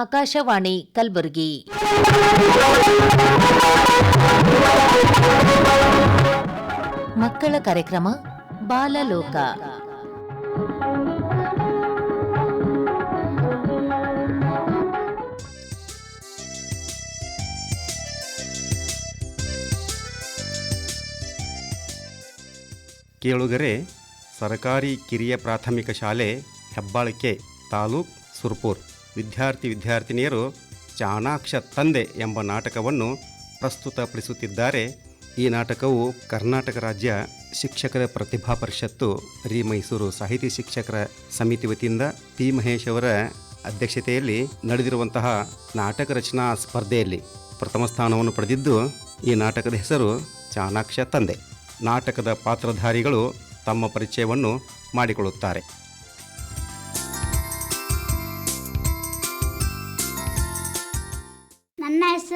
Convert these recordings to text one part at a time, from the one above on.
ಆಕಾಶವಾಣಿ ಕಲಬುರಗಿ. ಮಕ್ಕಳ ಕಾರ್ಯಕ್ರಮ ಬಾಲಲೋಕ. ಕೇಳುಗರೆ ಸರಕಾರಿ ಕಿರಿಯ ಪ್ರಾಥಮಿಕ ಶಾಲೆ ಹೆಬ್ಬಾಳಿಕೆ ತಾಲೂಕ್ ಸುರ್ಪುರ್. ವಿದ್ಯಾರ್ಥಿ ವಿದ್ಯಾರ್ಥಿನಿಯರು ಚಾಣಾಕ್ಷ ತಂದೆ ಎಂಬ ನಾಟಕವನ್ನು ಪ್ರಸ್ತುತಪಡಿಸುತ್ತಿದ್ದಾರೆ. ಈ ನಾಟಕವು ಕರ್ನಾಟಕ ರಾಜ್ಯ ಶಿಕ್ಷಕರ ಪ್ರತಿಭಾ ಪರಿಷತ್ತು ರಿ ಮೈಸೂರು ಸಾಹಿತಿ ಶಿಕ್ಷಕರ ಸಮಿತಿ ವತಿಯಿಂದ ಪಿ ಮಹೇಶ್ ಅವರ ಅಧ್ಯಕ್ಷತೆಯಲ್ಲಿ ನಡೆದಿರುವಂತಹ ನಾಟಕ ರಚನಾ ಸ್ಪರ್ಧೆಯಲ್ಲಿ ಪ್ರಥಮ ಸ್ಥಾನವನ್ನು ಪಡೆದಿದ್ದು, ಈ ನಾಟಕದ ಹೆಸರು ಚಾಣಾಕ್ಷ ತಂದೆ. ನಾಟಕದ ಪಾತ್ರಧಾರಿಗಳು ತಮ್ಮ ಪರಿಚಯವನ್ನು ಮಾಡಿಕೊಳ್ಳುತ್ತಾರೆ.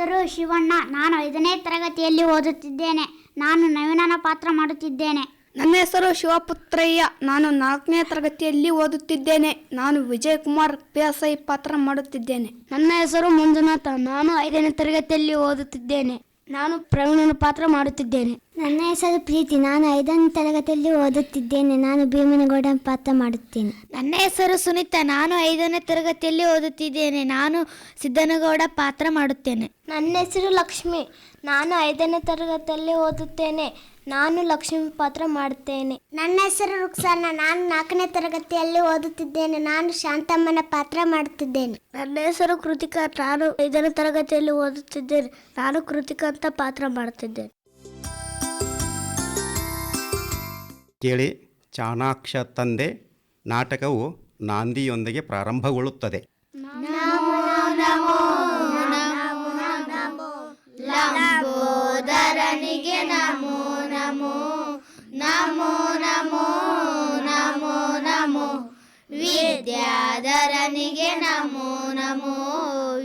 ಹೆಸರು ಶಿವಣ್ಣ ನಾನು ಐದನೇ ತರಗತಿಯಲ್ಲಿ ಓದುತ್ತಿದ್ದೇನೆ. ನಾನು ನವೀನನ ಪಾತ್ರ ಮಾಡುತ್ತಿದ್ದೇನೆ. ನನ್ನ ಹೆಸರು ಶಿವಪುತ್ರಯ್ಯ. ನಾನು ನಾಲ್ಕನೇ ತರಗತಿಯಲ್ಲಿ ಓದುತ್ತಿದ್ದೇನೆ. ನಾನು Vijay Kumar P S I ಪಾತ್ರ ಮಾಡುತ್ತಿದ್ದೇನೆ. ನನ್ನ ಹೆಸರು ಮಂಜುನಾಥ. ನಾನು ಐದನೇ ತರಗತಿಯಲ್ಲಿ ಓದುತ್ತಿದ್ದೇನೆ. ನಾನು ಪ್ರವೀಣನ ಪಾತ್ರ ಮಾಡುತ್ತಿದ್ದೇನೆ. ನನ್ನ ಹೆಸರು ಪ್ರೀತಿ. ನಾನು ಐದನೇ ತರಗತಿಯಲ್ಲಿ ಓದುತ್ತಿದ್ದೇನೆ. ನಾನು ಭೀಮನಗೌಡ ಪಾತ್ರ ಮಾಡುತ್ತೇನೆ. ನನ್ನ ಹೆಸರು ಸುನೀತಾ. ನಾನು ಐದನೇ ತರಗತಿಯಲ್ಲಿ ಓದುತ್ತಿದ್ದೇನೆ. ನಾನು ಸಿದ್ದನಗೌಡ ಪಾತ್ರ ಮಾಡುತ್ತೇನೆ. ನನ್ನ ಹೆಸರು ಲಕ್ಷ್ಮಿ. ನಾನು ಐದನೇ ತರಗತಿಯಲ್ಲಿ ಓದುತ್ತೇನೆ. ನಾನು ಲಕ್ಷ್ಮಿ ಪಾತ್ರ ಮಾಡುತ್ತೇನೆ ನನ್ನ ಹೆಸರು ರುಕ್ಸಾನ. ನಾನು ನಾಲ್ಕನೇ ತರಗತಿಯಲ್ಲಿ ಓದುತ್ತಿದ್ದೇನೆ. ನಾನು ಶಾಂತಮ್ಮನ ಪಾತ್ರ ಮಾಡುತ್ತಿದ್ದೇನೆ ನನ್ನ ಹೆಸರು ಕೃತಿಕಾ. ನಾನು ಐದನೇ ತರಗತಿಯಲ್ಲಿ ಓದುತ್ತಿದ್ದೇನೆ. ನಾನು ಕೃತಿಕಾ ಅಂತ ಪಾತ್ರ ಮಾಡುತ್ತಿದ್ದೇನೆ ಕೇಳಿ ಚಾಣಾಕ್ಷ ತಂದೆ ನಾಟಕವು ನಾಂದಿಯೊಂದಿಗೆ ಪ್ರಾರಂಭಗೊಳ್ಳುತ್ತದೆ. ವಿದ್ಯಾಧರನಿಗೆ ನಮೋ ನಮೋ.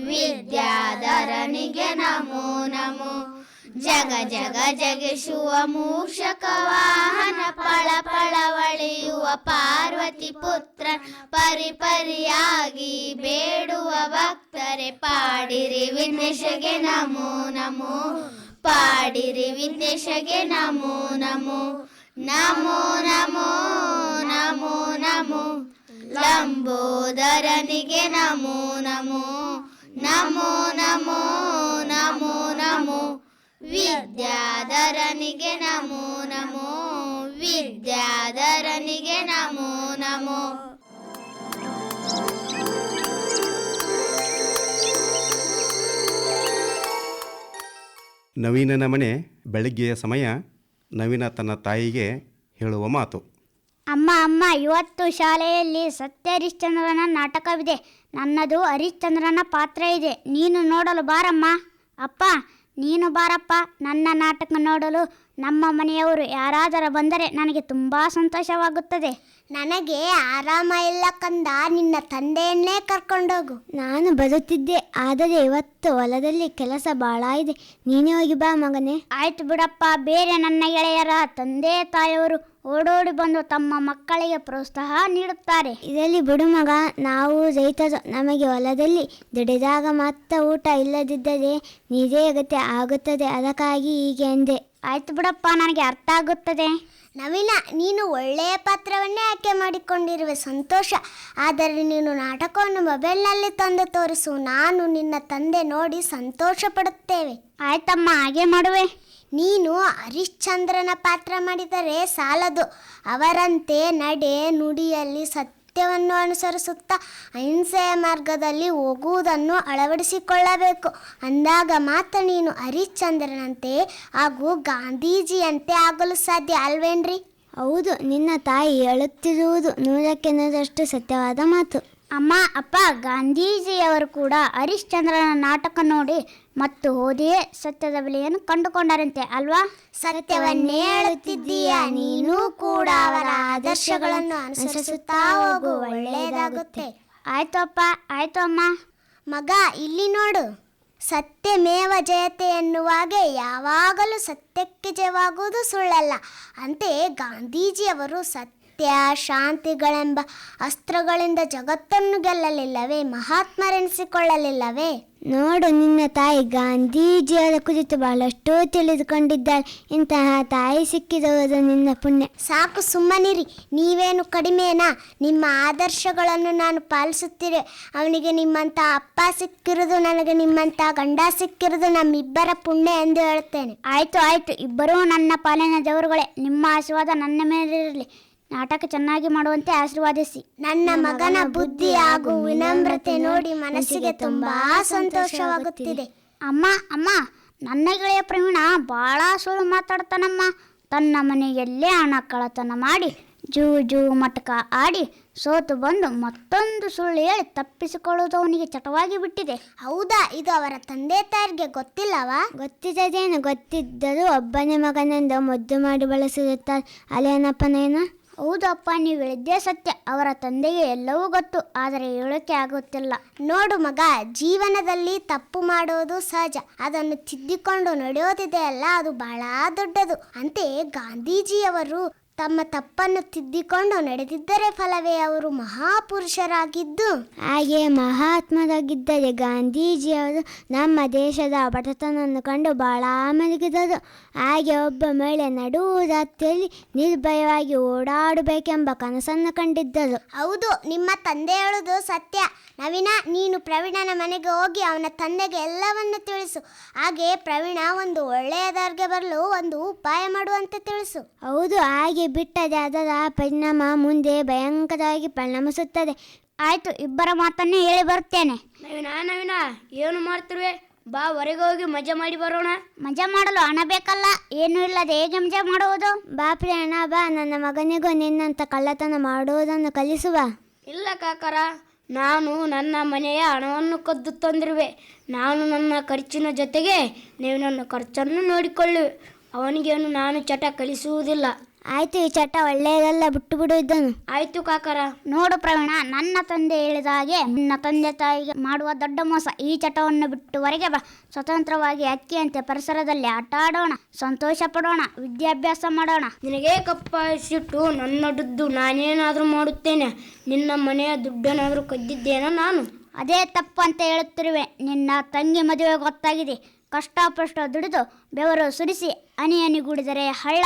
ವಿದ್ಯಾಧರನಿಗೆ ನಮೋ ನಮೋ. ಜಗ ಜಗ, ಜಗಿಸುವ ಮೂಷಕ ವಾಹನ ಪಳ, ಪಳವಳಿಯುವ ಪಾರ್ವತಿ ಪುತ್ರ. ಪರಿ, ಪರಿಯಾಗಿ ಬೇಡುವ ಭಕ್ತರೆ, ಪಾಡಿರಿ ವಿನೇಶಗೆ ನಮೋ ನಮೋ. ಪಾಡಿರಿ ವಿನೇಶಗೆ ನಮೋ ನಮೋ. ನಮೋ ನಮೋ ನಮೋ ನಮೋ. ಲಂಬೋದರನಿಗೆ ನಮೋ ನಮೋ. ನಮೋ ನಮೋ ನಮೋ ನಮೋ. ವಿದ್ಯಾಧರನಿಗೆ ನಮೋ ನಮೋ. ವಿದ್ಯಾಧರನಿಗೆ ನಮೋ ನಮೋ. ನವೀನನ ಮನೆ ಬೆಳಗ್ಗೆಯ ಸಮಯ ನವೀನ ತನ್ನ ತಾಯಿಗೆ ಹೇಳುವ ಮಾತು. ಅಮ್ಮ ಅಮ್ಮ, ಇವತ್ತು ಶಾಲೆಯಲ್ಲಿ ಸತ್ಯ ಹರಿಶ್ಚಂದ್ರನ ನಾಟಕವಿದೆ. ನನ್ನದು ಹರಿಶ್ಚಂದ್ರನ ಪಾತ್ರ ಇದೆ. ನೀನು ನೋಡಲು ಬಾರಮ್ಮ. ಅಪ್ಪ ನೀನು ಬಾರಪ್ಪ ನನ್ನ ನಾಟಕ ನೋಡಲು ನಮ್ಮ ಮನೆಯವರು ಯಾರಾದರೂ ಬಂದರೆ ನನಗೆ ತುಂಬ ಸಂತೋಷವಾಗುತ್ತದೆ. ನನಗೆ ಆರಾಮ ಇಲ್ಲ ಕಂದ ನಿನ್ನ ತಂದೆಯನ್ನೇ ಕರ್ಕೊಂಡೋಗು. ನಾನು ಬರುತ್ತಿದ್ದೆ ಆದರೆ ಇವತ್ತು ಹೊಲದಲ್ಲಿ ಕೆಲಸ ಬಹಳ ಇದೆ. ನೀನೇ ಹೋಗಿ ಬಾ ಮಗನೇ. ಆಯ್ತು ಬಿಡಪ್ಪ ಬೇರೆ ನನ್ನ ಗೆಳೆಯರ ತಂದೆ ತಾಯಿಯವರು ಓಡೋಡಿ ಬಂದು ತಮ್ಮ ಮಕ್ಕಳಿಗೆ ಪ್ರೋತ್ಸಾಹ ನೀಡುತ್ತಾರೆ. ಇದರಲ್ಲಿ ಬಿಡು ಮಗ ನಾವು ರೈತ ನಮಗೆ ಹೊಲದಲ್ಲಿ ದುಡಿದಾಗ ಮಾತ್ರ ಊಟ ಇಲ್ಲದಿದ್ದರೆ ನಿಜೇ ಅಗತ್ಯ ಆಗುತ್ತದೆ. ಅದಕ್ಕಾಗಿ ಹೀಗೆ ಎಂದೆ ಆಯ್ತು ಬಿಡಪ್ಪ ನನಗೆ ಅರ್ಥ ಆಗುತ್ತದೆ. ನವೀನ ನೀನು ಒಳ್ಳೆಯ ಪಾತ್ರವನ್ನೇ ಆಯ್ಕೆ ಮಾಡಿಕೊಂಡಿರುವೆ ಸಂತೋಷ. ಆದರೆ ನೀನು ನಾಟಕವನ್ನು ಮೊಬೈಲ್ನಲ್ಲಿ ತಂದು ತೋರಿಸು. ನಾನು ನಿನ್ನ ತಂದೆ ನೋಡಿ ಸಂತೋಷ ಪಡುತ್ತೇವೆ ಆಯ್ತಮ್ಮ ಹಾಗೆ ಮಾಡುವೆ. ನೀನು ಹರಿಶ್ಚಂದ್ರನ ಪಾತ್ರ ಮಾಡಿದರೆ ಸಾಲದು. ಅವರಂತೆ ನಡೆ ನುಡಿಯಲ್ಲಿ ಸತ್ಯವನ್ನು ಅನುಸರಿಸುತ್ತಾ ಅಹಿಂಸೆಯ ಮಾರ್ಗದಲ್ಲಿ ಹೋಗುವುದನ್ನು ಅಳವಡಿಸಿಕೊಳ್ಳಬೇಕು. ಅಂದಾಗ ಮಾತ್ರ ನೀನು ಹರಿಶ್ಚಂದ್ರನಂತೆ ಹಾಗೂ ಗಾಂಧೀಜಿಯಂತೆ ಆಗಲು ಸಾಧ್ಯ ಅಲ್ವೇನ್ರಿ? ಹೌದು ನಿನ್ನ ತಾಯಿ ಹೇಳುತ್ತಿರುವುದು ನೂರಕ್ಕೆ ನೂರಷ್ಟು ಸತ್ಯವಾದ ಮಾತು. ಅಮ್ಮ ಅಪ್ಪ ಗಾಂಧೀಜಿಯವರು ಕೂಡ ಹರಿಶ್ಚಂದ್ರನ ನಾಟಕ ನೋಡಿ ಮತ್ತು ಓದಿಯೇ ಸತ್ಯದ ಬೆಲೆಯನ್ನು ಕಂಡುಕೊಂಡರಂತೆ ಅಲ್ವಾ? ಸತ್ಯವನ್ನೇ ಹೇಳುತ್ತಿದ್ದೀಯ ನೀನು ಕೂಡ ಅವರ ಆದರ್ಶಗಳನ್ನು ಅನುಸರಿಸುತ್ತಾ ಹೋಗು ಒಳ್ಳೆಯದಾಗುತ್ತೆ. ಆಯ್ತು ಅಪ್ಪ ಆಯ್ತು ಅಮ್ಮ. ಮಗ ಇಲ್ಲಿ ನೋಡು. ಸತ್ಯಮೇವ ಜಯತೆ ಎನ್ನುವಾಗೆ ಯಾವಾಗಲೂ ಸತ್ಯಕ್ಕೆ ಜಯವಾಗುವುದು ಸುಳ್ಳಲ್ಲ. ಅಂತೆಯೇ ಗಾಂಧೀಜಿಯವರು ಸತ್ಯ ಸತ್ಯ ಶಾಂತಿಗಳೆಂಬ ಅಸ್ತ್ರಗಳಿಂದ ಜಗತ್ತನ್ನು ಗೆಲ್ಲಲಿಲ್ಲವೇ ಮಹಾತ್ಮರೆನಿಸಿಕೊಳ್ಳಲಿಲ್ಲವೇ? ನೋಡು ನಿನ್ನ ತಾಯಿ ಗಾಂಧೀಜಿಯವರ ಕುರಿತು ಬಹಳಷ್ಟು ತಿಳಿದುಕೊಂಡಿದ್ದಾಳೆ. ಇಂತಹ ತಾಯಿ ಸಿಕ್ಕಿದವರು ನಿನ್ನ ಪುಣ್ಯ. ಸಾಕು ಸುಮ್ಮನಿರಿ ನೀವೇನು ಕಡಿಮೆನಾ? ನಿಮ್ಮ ಆದರ್ಶಗಳನ್ನು ನಾನು ಪಾಲಿಸುತ್ತೀರಿ ಅವನಿಗೆ ನಿಮ್ಮಂಥ ಅಪ್ಪ ಸಿಕ್ಕಿರೋದು ನನಗೆ ನಿಮ್ಮಂಥ ಗಂಡ ಸಿಕ್ಕಿರೋದು ನಮ್ಮಿಬ್ಬರ ಪುಣ್ಯ ಎಂದು ಹೇಳುತ್ತೇನೆ. ಆಯ್ತು ಆಯ್ತು. ಇಬ್ಬರೂ ನನ್ನ ಪಾಲಿನ ದೇವರುಗಳೇ. ನಿಮ್ಮ ಆಶೀರ್ವಾದ ನನ್ನ ಮೇಲಿರಲಿ. ನಾಟಕ ಚೆನ್ನಾಗಿ ಮಾಡುವಂತೆ ಆಶೀರ್ವಾದಿಸಿ. ನನ್ನ ಮಗನ ಬುದ್ಧಿ ಹಾಗೂ ವಿನಮ್ರತೆ ನೋಡಿ ಮನಸ್ಸಿಗೆ ತುಂಬಾ ಸಂತೋಷವಾಗುತ್ತಿದೆ. ಅಮ್ಮ ಅಮ್ಮ ನನ್ನ ಗೆಳೆಯ ಪ್ರವೀಣ ಬಹಳ ಸುಳ್ಳು ಮಾತಾಡ್ತಾನಮ್ಮ. ತನ್ನ ಮನೆಯಲ್ಲೇ ಹಣ ಕಳತನ ಮಾಡಿ ಜೂ ಜೂ ಮಟಕ ಆಡಿ ಸೋತು ಬಂದು ಮತ್ತೊಂದು ಸುಳ್ಳು ಹೇಳಿ ತಪ್ಪಿಸಿಕೊಳ್ಳುವುದು ಅವನಿಗೆ ಚಟವಾಗಿ ಬಿಟ್ಟಿದೆ. ಹೌದಾ? ಇದು ಅವರ ತಂದೆ ತಾಯಿಗೆ ಗೊತ್ತಿಲ್ಲವಾ? ಗೊತ್ತಿದ್ದೇನು ಗೊತ್ತಿದ್ದರೂ ಒಬ್ಬನೇ ಮಗನೆಂದು ಮದ್ದು ಮಾಡಿ ಬಳಸಿರುತ್ತಾರೆ. ಅಲ್ಲೇನಪ್ಪನೇನ ಹೌದು ಅಪ್ಪ ನೀವು ಹೇಳಿದ್ದೇ ಸತ್ಯ. ಅವರ ತಂದೆಗೆ ಎಲ್ಲವೂ ಗೊತ್ತು, ಆದರೆ ಹೇಳೋಕೆ ಆಗುತ್ತಿಲ್ಲ. ನೋಡು ಮಗ, ಜೀವನದಲ್ಲಿ ತಪ್ಪು ಮಾಡೋದು ಸಹಜ. ಅದನ್ನು ತಿದ್ದಿಕೊಂಡು ನಡೆಯೋದಿದೆ ಅಲ್ಲ ಅದು ಬಹಳ ದೊಡ್ಡದು. ಅಂತೆಯೇ ಗಾಂಧೀಜಿಯವರು ತಮ್ಮ ತಪ್ಪನ್ನು ತಿದ್ದಿಕೊಂಡು ನಡೆದಿದ್ದರೆ ಫಲವೇ ಅವರು ಮಹಾಪುರುಷರಾಗಿದ್ದು. ಹಾಗೆ ಮಹಾತ್ಮರಾಗಿದ್ದರೆ ಗಾಂಧೀಜಿಯವರು ನಮ್ಮ ದೇಶದ ಬಡತನವನ್ನು ಕಂಡು ಬಹಳ ಮಲಗಿದರು ಹಾಗೆ ಒಬ್ಬ ಮಹಿಳೆ ನಡುವು ರಾತ್ರಿಯಲ್ಲಿ ನಿರ್ಭಯವಾಗಿ ಓಡಾಡಬೇಕೆಂಬ ಕನಸನ್ನು ಕಂಡಿದ್ದರು. ಹೌದು ನಿಮ್ಮ ತಂದೆ ಹೇಳುದು ಸತ್ಯ. ನವೀನ ನೀನು ಪ್ರವೀಣನ ಮನೆಗೆ ಹೋಗಿ ಅವನ ತಂದೆಗೆ ಎಲ್ಲವನ್ನು ತಿಳಿಸು. ಹಾಗೆ ಪ್ರವೀಣ ಒಂದು ಒಳ್ಳೆಯದಾರ್ಗೆ ಬರಲು ಒಂದು ಉಪಾಯ ಮಾಡುವಂತೆ ತಿಳಿಸು. ಹೌದು ಹಾಗೆ ಬಿಟ್ಟರೆ ಅದರ ಪರಿಣಾಮ ಮುಂದೆ ಭಯಂಕರವಾಗಿ ಪರಿಣಮಿಸುತ್ತದೆ. ಆಯ್ತು ಇಬ್ಬರ ಮಾತನ್ನೇ ಹೇಳಿ ಬರುತ್ತೇನೆ. ನವೀನ ನವೀನ ಏನು ಮಾಡ್ತಿರುವೆ? ಬಾ ಹೊರಗೆ ಹೋಗಿ ಮಜಾ ಮಾಡಿ ಬರೋಣ. ಮಜಾ ಮಾಡಲು ಹಣ ಬೇಕಲ್ಲ? ಏನು ಇಲ್ಲದೆ ಹೇಗೆ ಮಜಾ ಮಾಡುವುದು? ಬಾ ಪ್ರೇರಣ ಬಾ. ನನ್ನ ಮಗನಿಗೂ ನಿನ್ನಂತ ಕಳ್ಳತನ ಮಾಡುವುದನ್ನು ಕಲಿಸುವ. ಇಲ್ಲ ಕಾಕರ ನಾನು ನನ್ನ ಮನೆಯ ಹಣವನ್ನು ಕದ್ದು ತಂದಿರುವೆ. ನಾನು ನನ್ನ ಖರ್ಚಿನ ಜೊತೆಗೆ ನೀವು ನನ್ನ ಖರ್ಚನ್ನು ನೋಡಿಕೊಳ್ಳುವೆ. ಅವನಿಗೇನು ನಾನು ಚಟ ಕಲಿಸುವುದಿಲ್ಲ. ಆಯ್ತು ಈ ಚಟ ಒಳ್ಳೆಯದೆಲ್ಲ ಬಿಟ್ಟು ಬಿಡು ಇದ್ದನು ಆಯ್ತು ಕಾಕರ. ನೋಡು ಪ್ರವೀಣ ನನ್ನ ತಂದೆ ಹೇಳಿದ ಹಾಗೆ ನಿನ್ನ ತಂದೆ ತಾಯಿಗೆ ಮಾಡುವ ದೊಡ್ಡ ಮೋಸ. ಈ ಚಟವನ್ನು ಬಿಟ್ಟುವರೆಗೆ ಹೊರಗೆ ಬಾ. ಸ್ವತಂತ್ರವಾಗಿ ಅಕ್ಕಿಯಂತೆ ಪರಿಸರದಲ್ಲಿ ಆಟ ಆಡೋಣ ಸಂತೋಷ ಪಡೋಣ ವಿದ್ಯಾಭ್ಯಾಸ ಮಾಡೋಣ. ನಿನಗೆ ಕಪ್ಪಾಯಿಸಿಟ್ಟು ನನ್ನ ದುಡ್ಡು ನಾನೇನಾದರೂ ಮಾಡುತ್ತೇನೆ. ನಿನ್ನ ಮನೆಯ ದುಡ್ಡನ್ನಾದರೂ ಕದ್ದಿದ್ದೇನೋ ನಾನು? ಅದೇ ತಪ್ಪು ಅಂತ ಹೇಳುತ್ತಿರುವೆ. ನಿನ್ನ ತಂಗಿ ಮದುವೆ ಗೊತ್ತಾಗಿದೆ. ಕಷ್ಟಪಷ್ಟ ದುಡಿದು ಬೆವರು ಸುರಿಸಿ ಹನಿ ಗುಡಿದರೆ ಹಳ್ಳ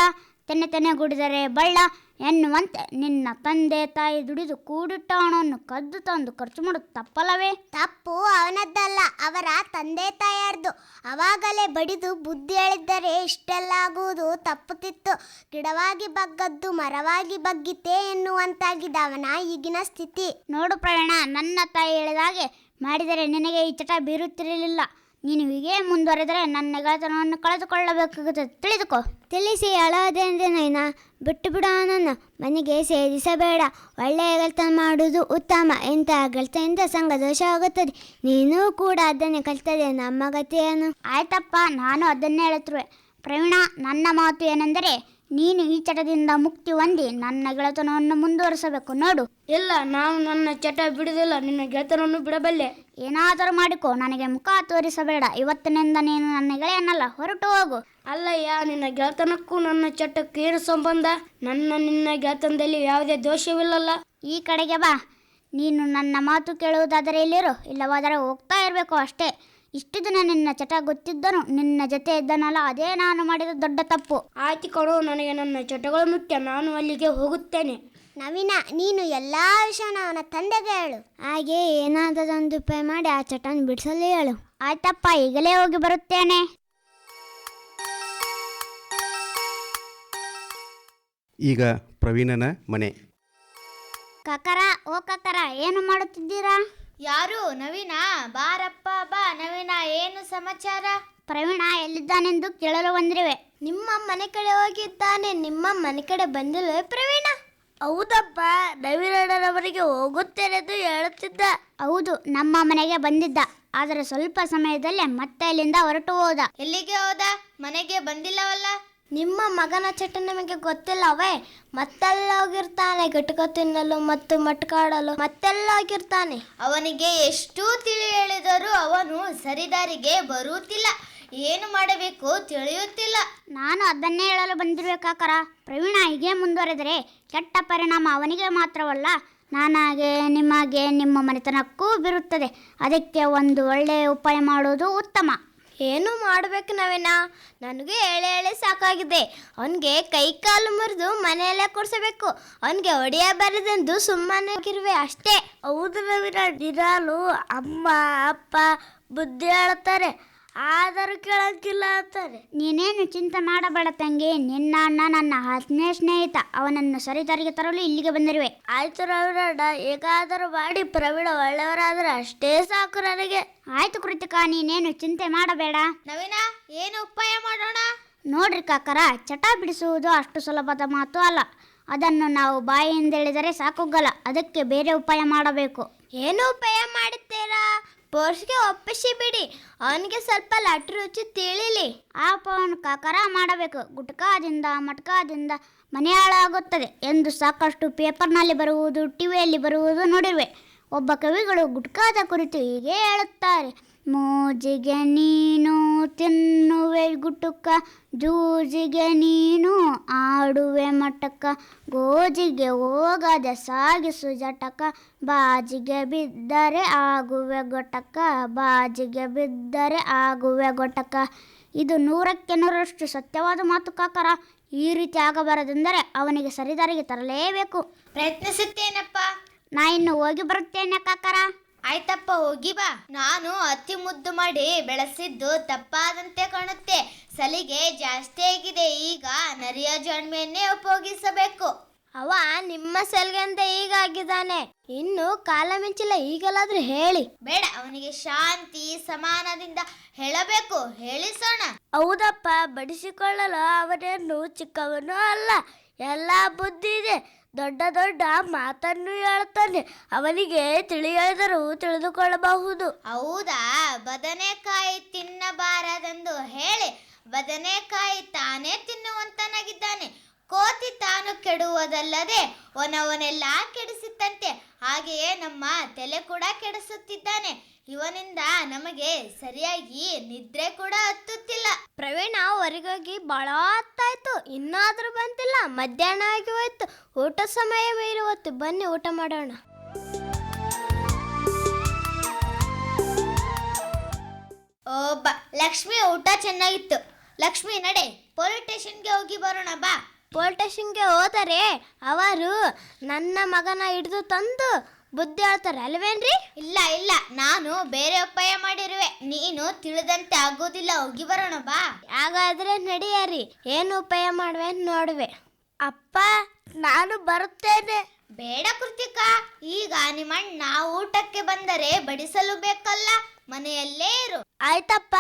ತೆನೆ ಗುಡಿದರೆ ಬಳ್ಳ ಎನ್ನುವಂತೆ ನಿನ್ನ ತಂದೆ ತಾಯಿ ದುಡಿದು ಕೂಡಿಟ್ಟ ಹಣವನ್ನು ಕದ್ದು ತಂದು ಖರ್ಚು ಮಾಡೋದು ತಪ್ಪಲ್ಲವೇ? ತಪ್ಪು ಅವನದ್ದಲ್ಲ ಅವರ ತಂದೆ ತಾಯಿಯರ್ದು. ಅವಾಗಲೇ ಬಡಿದು ಬುದ್ಧಿ ಹೇಳಿದ್ದರೆ ಇಷ್ಟೆಲ್ಲ ಆಗುವುದು ತಪ್ಪುತ್ತಿತ್ತು ಗಿಡವಾಗಿ ಬಗ್ಗದ್ದು ಮರವಾಗಿ ಬಗ್ಗಿತೆ ಎನ್ನುವಂತಾಗಿದ್ದ ಅವನ ಈಗಿನ ಸ್ಥಿತಿ. ನೋಡು ಪ್ರಯಾಣ ನನ್ನ ತಾಯಿ ಹೇಳಿದ ಹಾಗೆ ಮಾಡಿದರೆ ನಿನಗೆ ಈ ಚಟ ಬೀರುತ್ತಿರಲಿಲ್ಲ. ನೀನು ಹೀಗೆ ಮುಂದುವರೆದರೆ ನನ್ನ ಗೆಳೆತನವನ್ನು ಕಳೆದುಕೊಳ್ಳಬೇಕಾಗುತ್ತದೆ ತಿಳಿದುಕೋ. ತಿಳಿಸಿ ಅಳೋದೇಂದ್ರೆ ನೈನಾ? ಬಿಟ್ಟು ಬಿಡು ನನ್ನ ಮನೆಗೆ ಸೇರಿಸಬೇಡ. ಒಳ್ಳೆಯ ಗೆಳೆತನ ಮಾಡುವುದು ಉತ್ತಮ. ಇಂತಹ ಗೆಳೆತನಿಂದ ಸಂಘ ದೋಷ ಆಗುತ್ತದೆ? ನೀನು ಕೂಡ ಅದನ್ನೇ ಕಲಿತದೆ ನಮ್ಮ ಗತಿಯೇನು ಆಯ್ತಪ್ಪ ನಾನು ಅದನ್ನೇ ಹೇಳುತ್ತಿರುವೆ ಪ್ರವೀಣ ನನ್ನ ಮಾತು ಏನೆಂದರೆ ನೀನು ಈ ಚಟದಿಂದ ಮುಕ್ತಿ ಹೊಂದಿ ನನ್ನ ಗೆಳೆತನವನ್ನು ಮುಂದುವರಿಸಬೇಕು. ನೋಡು. ಇಲ್ಲ ನಾನು ನನ್ನ ಚಟ ಬಿಡುದಿಲ್ಲ ನಿನ್ನ ಗೆಳೆತನವನ್ನು ಬಿಡಬಲ್ಲೆ. ಏನಾದರೂ ಮಾಡಿಕೋ ನನಗೆ ಮುಖ ತೋರಿಸಬೇಡ. ಇವತ್ತಿನಿಂದ ನೀನು ನನ್ನ ಗೆಳೆಯನಲ್ಲ ಹೊರಟು ಹೋಗು. ಅಲ್ಲಯ್ಯ ನಿನ್ನ ಗೆಳೆತನಕ್ಕೂ ನನ್ನ ಚಟಕ್ಕೂ ಏನು ಸಂಬಂಧ? ನನ್ನ ನಿನ್ನ ಗೆಳೆತನದಲ್ಲಿ ಯಾವುದೇ ದೋಷವಿಲ್ಲಲ್ಲ? ಈ ಕಡೆಗೆ ಬಾ. ನೀನು ನನ್ನ ಮಾತು ಕೇಳುವುದಾದರೆ ಇಲ್ಲಿರು ಇಲ್ಲವಾದರೆ ಹೋಗ್ತಾ ಇರಬೇಕು ಅಷ್ಟೇ. ಇಷ್ಟು ದಿನ ನಿನ್ನ ಚಟ ಗೊತ್ತಿದ್ದನು ನಿನ್ನ ಜೊತೆ ಇದ್ದನಲ್ಲ ಅದೇ ನಾನು ಮಾಡಿದ ದೊಡ್ಡ ತಪ್ಪು. ಆಯ್ತು ಕಣೋ ನನಗೆ ನನ್ನ ಚಟಗಳು ಮುಖ್ಯ ನಾನು ಅಲ್ಲಿಗೆ ಹೋಗುತ್ತೇನೆ. ನವೀನ ನೀನು ಎಲ್ಲ ವಿಷಯನ ಅವನ ತಂದೆಗೆ ಹೇಳು. ಹಾಗೆ ಏನಾದರೊಂದು ಉಪಾಯ ಮಾಡಿ ಆ ಚಟನ್ ಬಿಡಿಸಲು ಹೇಳು. ಆಯ್ತಪ್ಪ ಈಗಲೇ ಹೋಗಿ ಬರುತ್ತೇನೆ. ಈಗ ಪ್ರವೀಣನ ಮನೆ. ಕಕರ ಓ ಕಕರ ಏನು ಮಾಡುತ್ತಿದ್ದೀರಾ? ಯಾರು? ನವೀನ? ಬಾರಪ್ಪ ಬಾ. ನವೀನ ಏನು ಸಮಾಚಾರ? ಪ್ರವೀಣ ಎಲ್ಲಿದ್ದಾನೆಂದು ಕೇಳಲು ಬಂದಿರುವೆ. ನಿಮ್ಮ ಮನೆ ಕಡೆ ಹೋಗಿದ್ದಾನೆ. ನಿಮ್ಮ ಮನೆ ಕಡೆ ಬಂದಿಲ್ಲ ಪ್ರವೀಣ? ಹೌದಪ್ಪ ನವೀನವರಿಗೆ ಹೋಗುತ್ತೇನೆಂದು ಹೇಳುತ್ತಿದ್ದ. ಹೌದು ನಮ್ಮ ಮನೆಗೆ ಬಂದಿದ್ದ. ಆದರೆ ಸ್ವಲ್ಪ ಸಮಯದಲ್ಲೇ ಮತ್ತೆ ಅಲ್ಲಿಂದ ಹೊರಟು ಹೋದ. ಎಲ್ಲಿಗೆ ಹೋದ? ಮನೆಗೆ ಬಂದಿಲ್ಲವಲ್ಲ? ನಿಮ್ಮ ಮಗನ ಚಟ ನಮಗೆ ಗೊತ್ತಿಲ್ಲವೇ? ಮತ್ತೆಲ್ಲೋಗಿರ್ತಾನೆ ಗಟಕ ತಿನ್ನಲು ಮತ್ತು ಮಟ್ಕಾಡಲು. ಮತ್ತೆಲ್ಲೋಗಿರ್ತಾನೆ. ಅವನಿಗೆ ಎಷ್ಟು ತಿಳಿ ಹೇಳಿದರೂ ಅವನು ಸರಿದಾರಿಗೆ ಬರುತ್ತಿಲ್ಲ. ಏನು ಮಾಡಬೇಕು ತಿಳಿಯುತ್ತಿಲ್ಲ. ನಾನು ಅದನ್ನೇ ಹೇಳಲು ಬಂದಿರಬೇಕಾಕರ ಕಾಕರ ಪ್ರವೀಣ ಹೀಗೆ ಮುಂದುವರೆದರೆ ಕೆಟ್ಟ ಪರಿಣಾಮ ಅವನಿಗೆ ಮಾತ್ರವಲ್ಲ ನಾನಾಗೆ ನಿಮಗೆ ನಿಮ್ಮ ಮನೆತನಕ್ಕೂ ಬಿರುತ್ತದೆ. ಅದಕ್ಕೆ ಒಂದು ಒಳ್ಳೆಯ ಉಪಾಯ ಮಾಡುವುದು ಉತ್ತಮ. ಏನು ಮಾಡಬೇಕು ನಾವೇನಾ? ನನಗೆ ಎಳೆ ಎಳೆ ಸಾಕಾಗಿದೆ. ಅವನಿಗೆ ಕೈ ಕಾಲು ಮುರಿದು ಮನೆಯಲ್ಲೇ ಕೊಡಿಸಬೇಕು ಅವನಿಗೆ ಹೊಡೆಯ ಬರದೆಂದು ಸುಮ್ಮನೆ ಇರುವೆ ಅಷ್ಟೇ. ಹೌದು ರವಿರಾಜ್ ಅಮ್ಮ, ಅಪ್ಪ ಬುದ್ಧಿ ಹೇಳ್ತಾರೆ ಆದರೂ ಕೇಳಕ್ಕಿಲ್ಲ ಅಂತಾರೆ. ನೀನೇನು ಚಿಂತೆ ಮಾಡಬೇಡ ತಂಗಿ ನಿನ್ನ ಅಣ್ಣ ನನ್ನ ಆತ್ಮೀಯ ಸ್ನೇಹಿತ ಅವನನ್ನು ಸರಿ ತರಿಗೆ ತರಲು ಇಲ್ಲಿಗೆ ಬಂದಿರುವೆ. ಆಯ್ತು ರವಿರಣ್ಣ ಹೇಗಾದರೂ ಮಾಡಿ ಪ್ರವೀಣ ಒಳ್ಳೆಯವರಾದ್ರೆ ಅಷ್ಟೇ ಸಾಕು ನನಗೆ. ಆಯ್ತು ಕೃತಿಕಾ ನೀನೇನು ಚಿಂತೆ ಮಾಡಬೇಡ. ನವೀನ ಏನು ಉಪಾಯ ಮಾಡೋಣ? ನೋಡ್ರಿ ಕಾಕರ ಚಟ ಬಿಡಿಸುವುದು ಅಷ್ಟು ಸುಲಭದ ಮಾತು ಅಲ್ಲ. ಅದನ್ನು ನಾವು ಬಾಯಿಯಿಂದ ಹೇಳಿದರೆ ಸಾಕೋಗಲ್ಲ ಅದಕ್ಕೆ ಬೇರೆ ಉಪಾಯ ಮಾಡಬೇಕು. ಏನು ಉಪಾಯ ಮಾಡುತ್ತೀರಾ ಪೋರ್ಸ್ಗೆ ಒಪ್ಪಿಸಿ ಬಿಡಿ. ಅವನಿಗೆ ಸ್ವಲ್ಪ ಲಟ್ರು ರುಚಿ ತಿಳಿಲಿ. ಆ ಪವನ್ ಕಾಕರ ಮಾಡಬೇಕು. ಗುಟ್ಕಾದಿಂದ, ಮಟ್ಕಾದಿಂದ ಮನೆ ಹಾಳಾಗುತ್ತದೆ ಎಂದು ಸಾಕಷ್ಟು ಪೇಪರ್ನಲ್ಲಿ ಬರುವುದು, ಟಿವಿಯಲ್ಲಿ ಬರುವುದು ನೋಡಿರುವೆ. ಒಬ್ಬ ಕವಿಗಳು ಗುಟ್ಕಾದ ಕುರಿತು ಹೀಗೆ ಹೇಳುತ್ತಾರೆ. ಮೋಜಿಗೆ ನೀನು ತಿನ್ನುವೆ ಗುಟುಕ ಜೂಜಿಗೆ ನೀನು ಆಡುವೆ ಮಟಕ. ಗೋಜಿಗೆ ಹೋಗದ ಸಾಗಿಸು ಜಟಕ ಬಾಜಿಗೆ ಬಿದ್ದರೆ ಆಗುವೆ ಗೊಟಕ ಬಾಜಿಗೆ ಬಿದ್ದರೆ ಆಗುವೆ ಗೊಟಕ. ಇದು ನೂರಕ್ಕೆ ನೂರಷ್ಟು ಸತ್ಯವಾದ ಮಾತು ಕಾಕರ. ಈ ರೀತಿ ಆಗಬಾರದೆಂದರೆ ಅವನಿಗೆ ಸರಿದಾರಿಗೆ ತರಲೇಬೇಕು. ಪ್ರಯತ್ನಿಸುತ್ತೇನಪ್ಪ. ನಾ ಇನ್ನು ಹೋಗಿ ಬರುತ್ತೇನೆ ಕಾಕರ. ಆಯ್ತಪ್ಪ ಹೋಗಿ ಬಾ. ನಾನು ಅತಿ ಮುದ್ದು ಮಾಡಿ ಬೆಳೆಸಿದ್ದು ತಪ್ಪಾದಂತೆ ಕಾಣುತ್ತೆ. ಸಲಿಗೆ ಜಾಸ್ತಿ ಆಗಿದೆ ಈಗ ನರಿಯ ಜಾಣ್ಮೆಯನ್ನೇ ಉಪಯೋಗಿಸಬೇಕು. ಅವ ನಿಮ್ಮ ಸೆಲ್ಗಂತ ಈಗ ಆಗಿದ್ದಾನೆ. ಇನ್ನು ಕಾಲ ಮಿಂಚಿಲ್ಲ ಈಗಲಾದ್ರೂ ಹೇಳಿ. ಬೇಡ ಅವನಿಗೆ ಶಾಂತಿ ಸಮಾನದಿಂದ ಹೇಳಬೇಕು. ಹೇಳಿಸೋಣ. ಹೌದಪ್ಪ ಬಡಿಸಿಕೊಳ್ಳಲು ಅವನೇನು ಚಿಕ್ಕವನು ಅಲ್ಲ. ಎಲ್ಲ ಬುದ್ಧಿ ಇದೆ. ದೊಡ್ಡ ದೊಡ್ಡ ಮಾತನ್ನು ಹೇಳ್ತಾನೆ. ಅವನಿಗೆ ತಿಳಿಯದರೂ ತಿಳಿದುಕೊಳ್ಳಬಹುದು. ಹೌದಾ? ಬದನೆಕಾಯಿ ತಿನ್ನಬಾರದೆಂದು ಹೇಳಿ. ಬದನೆಕಾಯಿ ತಾನೇ ತಿನ್ನುವಂತನಾಗಿದ್ದಾನೆ. ಕೋತಿ ತಾನು ಕೆಡುವುದಲ್ಲದೆ ಒನವನೆಲ್ಲ ಕೆಡಿಸುತ್ತಂತೆ. ಹಾಗೆಯೇ ನಮ್ಮ ತಲೆ ಕೂಡ ಕೆಡಿಸುತ್ತಿದ್ದಾನೆ. ಇವನಿಂದ ನಮಗೆ ಸರಿಯಾಗಿ ನಿದ್ರೆ ಕೂಡ ಹತ್ತುತ್ತಿಲ್ಲ. ಪ್ರವೀಣ ಹೊರಗೋಗಿ ಬಹಳ ಹೊತ್ತಾಯ್ತು. ಇನ್ನಾದ್ರೂ ಬಂತಿಲ್ಲ ಮಧ್ಯಾಹ್ನ ಆಗಿ ಹೋಯ್ತು. ಊಟ ಸಮಯ ಮೀರಿ ಹೊತ್ತು ಬನ್ನಿ ಊಟ ಮಾಡೋಣ. ಓ ಬಾ ಲಕ್ಷ್ಮಿ ಊಟ ಚೆನ್ನಾಗಿತ್ತು. ಲಕ್ಷ್ಮಿ ನಡೆ ಪೊಲೀಸ್ ಸ್ಟೇಷನ್ಗೆ ಹೋಗಿ ಬರೋಣ ಬಾ. ಪೋಲ್ ಸ್ಟೇಷನ್ಗೆ ಹೋದರೆ ಅವರು ನನ್ನ ಮಗನ ಹಿಡಿದು ತಂದು ಬುದ್ಧಿ ಹೇಳ್ತಾರೆ ಅಲ್ವೇನ್ರಿ? ಇಲ್ಲ ಇಲ್ಲ ನಾನು ಬೇರೆ ಉಪಾಯ ಮಾಡಿರುವೆ. ನೀನು ತಿಳಿದಂತೆ ಆಗೋದಿಲ್ಲ ಹೋಗಿ ಬರೋಣ ಬಾ. ಹಾಗಾದ್ರೆ ನಡೆಯಾರಿ ಏನು ಉಪಾಯ ಮಾಡುವೆ ನೋಡುವೆ. ಅಪ್ಪ ನಾನು ಬರುತ್ತೇನೆ. ಬೇಡ ಕೃತಿಕಾ ಈಗ ನಿಮ್ಮಣ್ಣ ಊಟಕ್ಕೆ ಬಂದರೆ ಬಡಿಸಲು ಬೇಕಲ್ಲ ಮನೆಯಲ್ಲೇ ಇರು. ಆಯ್ತಪ್ಪ.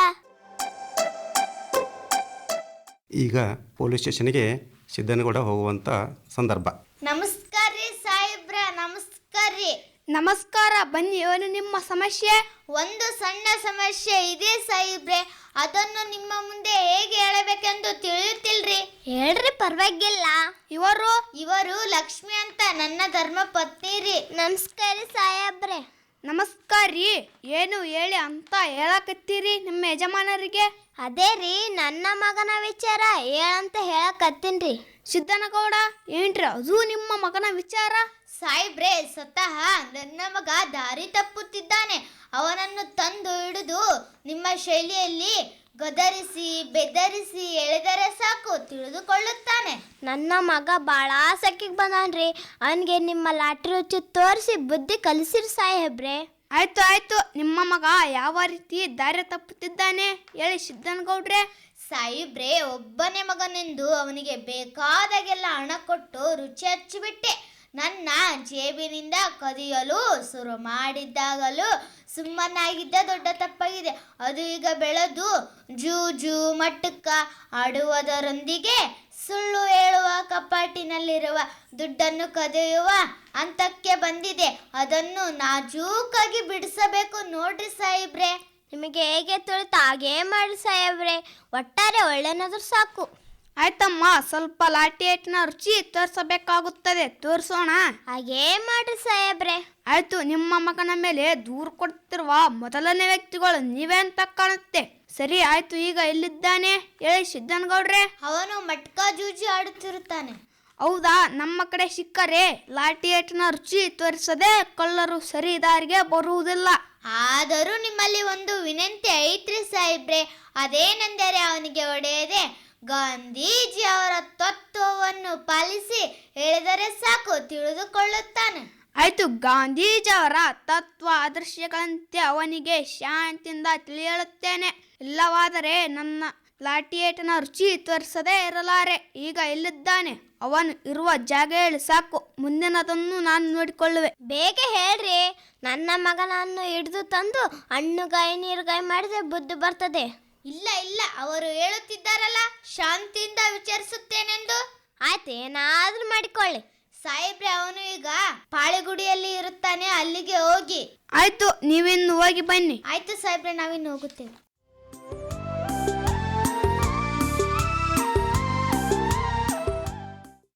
ಈಗ ಪೊಲೀಸ್ ಸ್ಟೇಷನ್ಗೆ ಸಿದ್ದನಗೌಡ ಹೋಗುವಂತ ಸಂದರ್ಭ. ನಮಸ್ಕಾರ ರೀ ಸಾಹೇಬ್ರ ನಮಸ್ಕಾರ ರೀ. ನಮಸ್ಕಾರ ಬನ್ನಿ ಏನು ನಿಮ್ಮ ಸಮಸ್ಯೆ? ಒಂದು ಸಣ್ಣ ಸಮಸ್ಯೆ ಇದೆ ಸಾಹೇಬ್ರೆ. ಅದನ್ನು ನಿಮ್ಮ ಮುಂದೆ ಹೇಗೆ ಹೇಳಬೇಕೆಂದು ತಿಳಿಯುತ್ತಿಲ್ರಿ? ಹೇಳ್ರಿ ಪರವಾಗಿಲ್ಲ. ಇವರು? ಇವರು ಲಕ್ಷ್ಮಿ ಅಂತ ನನ್ನ ಧರ್ಮ ಪತ್ನಿ ರೀ. ನಮಸ್ಕಾರ ಸಾಹೇಬ್ರೆ. ನಮಸ್ಕಾರ ರೀ. ಏನು ಹೇಳಿ ಅಂತ ಹೇಳಕತ್ತೀರಿ ನಿಮ್ಮ ಯಜಮಾನರಿಗೆ? ಅದೇ ರೀ ನನ್ನ ಮಗನ ವಿಚಾರ ಹೇಳಂತ ಹೇಳಕತ್ತೀನ್ರಿ ಸಿದ್ದನಗೌಡ ಏನ್ರಿ ಅದು ನಿಮ್ಮ ಮಗನ ವಿಚಾರ? ಸಾಯಿಬ್ರೆ ಸ್ವತಃ ನನ್ನ ಮಗ ದಾರಿ ತಪ್ಪುತ್ತಿದ್ದಾನೆ. ಅವನನ್ನು ತಂದು ಹಿಡಿದು ನಿಮ್ಮ ಶೈಲಿಯಲ್ಲಿ ಗದರಿಸಿ ಬೆದರಿಸಿ ಎಳೆದರೆ ಸಾಕು ತಿಳಿದುಕೊಳ್ಳುತ್ತಾನೆ. ನನ್ನ ಮಗ ಭಾಳ ಸಕ್ಕಿಗೆ ಬಂದಾನ್ರಿ. ಅವನಿಗೆ ನಿಮ್ಮ ಲಾಟ್ರಿ ಹುಚ್ಚು ತೋರಿಸಿ ಬುದ್ಧಿ ಕಲಿಸಿರಿ ಸಾಹೇಬ್ರೆ. ಆಯ್ತು ಆಯ್ತು. ನಿಮ್ಮ ಮಗ ಯಾವ ರೀತಿ ದಾರಿ ತಪ್ಪುತ್ತಿದ್ದಾನೆ? ಹೇಳಿ ಸಿದ್ದನಗೌಡ್ರೆ ಸಾಯಿಬ್ರೆ ಒಬ್ಬನೇ ಮಗನೆಂದು ಅವನಿಗೆ ಬೇಕಾದಾಗೆಲ್ಲ ಹಣ ಕೊಟ್ಟು ರುಚಿ ಹಚ್ಚಿಬಿಟ್ಟೆ. ನನ್ನ ಜೇಬಿನಿಂದ ಕದಿಯಲು ಶುರು ಮಾಡಿದ್ದಾಗಲೂ ಸುಮ್ಮನಾಗಿದ್ದ ದೊಡ್ಡ ತಪ್ಪಾಗಿದೆ. ಅದು ಈಗ ಬೆಳೆದು ಜೂ ಜೂ ಮಟ್ಟಕ್ಕ ಆಡುವುದರೊಂದಿಗೆ ಸುಳ್ಳು ಹೇಳುವ ಕಪಾಟಿನಲ್ಲಿರುವ ದುಡ್ಡನ್ನು ಕದಿಯುವ ಹಂತಕ್ಕೆ ಬಂದಿದೆ. ಅದನ್ನು ನಾಜೂಕಾಗಿ ಬಿಡಿಸಬೇಕು ನೋಡ್ರಿ ಸಾಹೇಬ್ರೆ. ನಿಮಗೆ ಹೇಗೆ ತುಳಿತ ಹಾಗೇ ಮಾಡಿ ಸಾಹೇಬ್ರೆ. ಒಟ್ಟಾರೆ ಒಳ್ಳೆನಾದ್ರೂ ಸಾಕು. ಆಯ್ತಮ್ಮ ಸ್ವಲ್ಪ ಲಾಟಿ ಏಟಿನ ರುಚಿ ತೋರಿಸಬೇಕಾಗುತ್ತದೆ. ತೋರಿಸೋಣ? ಹಾಗೇ ಮಾಡ್ರಿ ಸಾಹೇಬ್ರೆ. ಆಯ್ತು ನಿಮ್ಮ ಮಗನ ಮೇಲೆ ದೂರು ಕೊಡ್ತಿರುವ ಮೊದಲನೇ ವ್ಯಕ್ತಿಗಳು ನೀವೇ ಅಂತ ಕಾಣುತ್ತೆ? ಸರಿ ಆಯ್ತು ಈಗ ಎಲ್ಲಿದ್ದಾನೆ? ಹೇಳಿ ಸಿದ್ದನಗೌಡ್ರೆ ಅವನು ಮಟ್ಕಾ ಜೂಜಿ ಆಡುತ್ತಿರುತ್ತಾನೆ. ಹೌದಾ? ನಮ್ಮ ಕಡೆ ಸಿಕ್ಕರೆ ಲಾಠಿ ಏಟಿನ ರುಚಿ ತೋರಿಸದೆ ಕಳ್ಳರು ಸರಿ ದಾರಿಗೆ ಬರುವುದಿಲ್ಲ. ಆದರೂ ನಿಮ್ಮಲ್ಲಿ ಒಂದು ವಿನಂತಿ ಐತ್ರಿ ಸಾಹೇಬ್ರೆ. ಅದೇನೆಂದರೆ ಅವನಿಗೆ ಒಡೆಯದೆ ಗಾಂಧೀಜಿ ಅವರ ತತ್ವವನ್ನು ಪಾಲಿಸಿ ಹೇಳಿದರೆ ಸಾಕು ತಿಳಿದುಕೊಳ್ಳುತ್ತಾನೆ. ಆಯ್ತು ಗಾಂಧೀಜಿಯವರ ತತ್ವ ಆದರ್ಶಗಳಂತೆ ಅವನಿಗೆ ಶಾಂತಿಯಿಂದ ತಿಳಿಯಳುತ್ತೇನೆ. ಇಲ್ಲವಾದರೆ ನನ್ನ ಲಾಠಿಯೇಟನ ರುಚಿ ತೋರಿಸದೇ ಇರಲಾರೆ. ಈಗ ಎಲ್ಲಿದ್ದಾನೆ? ಅವನು ಇರುವ ಜಾಗ ಹೇಳಿ ಸಾಕು. ಮುಂದಿನದನ್ನು ನಾನು ನೋಡಿಕೊಳ್ಳುವೆ. ಬೇಗ ಹೇಳ್ರಿ. ನನ್ನ ಮಗನನ್ನು ಹಿಡಿದು ತಂದು ಹಣ್ಣುಗಾಯಿ ನೀರುಗಾಯಿ ಮಾಡಿದ್ರೆ ಬುದ್ಧಿ ಬರ್ತದೆ. ಇಲ್ಲ ಇಲ್ಲ. ಅವರು ಹೇಳುತ್ತಿದ್ದಾರಲ್ಲ ಶಾಂತಿಯಿಂದ ವಿಚಾರಿಸುತ್ತೇನೆಂದು. ಆಯ್ತು ಏನಾದ್ರೂ ಮಾಡಿಕೊಳ್ಳಿ. ಸಾಹೇಬ್ರೆ ಅವನು ಈಗ ಪಾಳೆಗುಡಿಯಲ್ಲಿ ಇರುತ್ತಾನೆ ಅಲ್ಲಿಗೆ ಹೋಗಿ. ಆಯ್ತು ನೀವಿನ್ನು ಹೋಗಿ ಬನ್ನಿ. ಆಯ್ತು ಸಾಹೇಬ್ರೆ ನಾವಿನ್ನು ಹೋಗುತ್ತೇವೆ.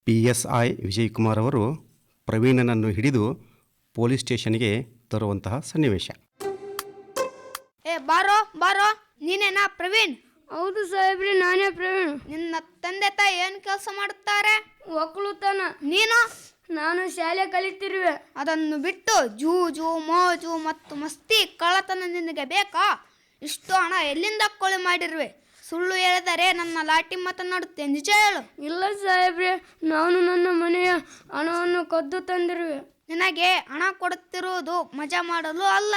ಪಿ ಎಸ್ ಐ ವಿಜಯಕುಮಾರ್ ಅವರು ಪ್ರವೀಣನನ್ನು ಹಿಡಿದು ಪೊಲೀಸ್ ಸ್ಟೇಷನ್ಗೆ ತರುವಂತಹ ಸನ್ನಿವೇಶ. ಏ ಬಾರೋ ಬಾರೋ ನೀನೇನಾ ಪ್ರವೀಣ್? ಹೌದು ಸಾಹೇಬ್ರಿ ನಾನೇ ಪ್ರವೀಣ್. ನಿನ್ನ ತಂದೆ ತಾಯಿ ಏನು ಕೆಲಸ ಮಾಡುತ್ತಾರೆ? ಒಕ್ಕಲುತನ. ನೀನು? ನಾನು ಶಾಲೆ ಕಲಿತಿರುವೆ. ಅದನ್ನು ಬಿಟ್ಟು ಜೂಜು ಮೋಜು ಮತ್ತು ಮಸ್ತಿ ಕಳ್ಳತನ ನಿನಗೆ ಬೇಕಾ? ಇಷ್ಟು ಹಣ ಎಲ್ಲಿಂದ ಕೊಳೆ ಮಾಡಿರುವೆ? ಸುಳ್ಳು ಹೇಳಿದರೆ ನನ್ನ ಲಾಟಿ ಮಾತನಾಡುತ್ತೆ. ನಿಜ ಹೇಳು. ಇಲ್ಲ ಸಾಹೇಬ್ರೆ ನಾನು ನನ್ನ ಮನೆಯ ಹಣವನ್ನು ಕದ್ದು ತಂದಿರುವೆ. ನಿನಗೆ ಹಣ ಕೊಡುತ್ತಿರುವುದು ಮಜಾ ಮಾಡಲು ಅಲ್ಲ.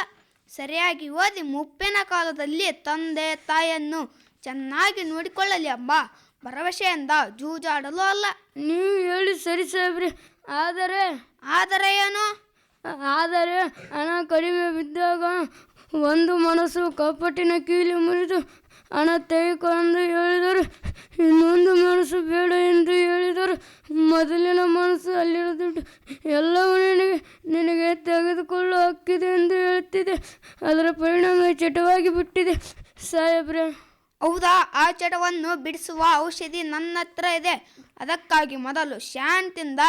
ಸರಿಯಾಗಿ ಓದಿ ಮುಪ್ಪಿನ ಕಾಲದಲ್ಲಿ ತಂದೆ ತಾಯಿಯನ್ನು ಚೆನ್ನಾಗಿ ನೋಡಿಕೊಳ್ಳಲಿ ಎಂಬ ಭರವಸೆಯಿಂದ ಜೂಜಾಡಲು ಅಲ್ಲ. ನೀವು ಹೇಳಿ ಸರಿ ಸಾಹೇಬ್ರಿ. ಆದರೆ ಆದರೆ ಏನು? ಆದರೆ ಹಣ ಕಡಿಮೆ ಬಿದ್ದಾಗ ಒಂದು ಮನಸ್ಸು ಕಪಟಿನ ಕೀಲಿ ಮುರಿದು ಹಣ ತೆಗೆಕೊಂಡು ಹೇಳಿದರು. ಇನ್ನೊಂದು ಮನಸ್ಸು ಬೇಡ ಎಂದು ಹೇಳಿದರು. ಮೊದಲಿನ ಮನಸ್ಸು ಅಲ್ಲಿರೋದು ದುಡ್ಡು ಎಲ್ಲವೂ ನಿನಗೆ ನಿನಗೆ ತೆಗೆದುಕೊಳ್ಳೋ ಹಕ್ಕಿದೆ ಎಂದು ಹೇಳುತ್ತಿದೆ. ಅದರ ಪರಿಣಾಮ ಚಟವಾಗಿ ಬಿಟ್ಟಿದೆ ಸಾಹೇಬ್ರೆ. ಹೌದಾ ಆ ಚಟವನ್ನು ಬಿಡಿಸುವ ಔಷಧಿ ನನ್ನ ಹತ್ರ ಇದೆ. ಅದಕ್ಕಾಗಿ ಮೊದಲು ಶಾಂತಿಯಿಂದ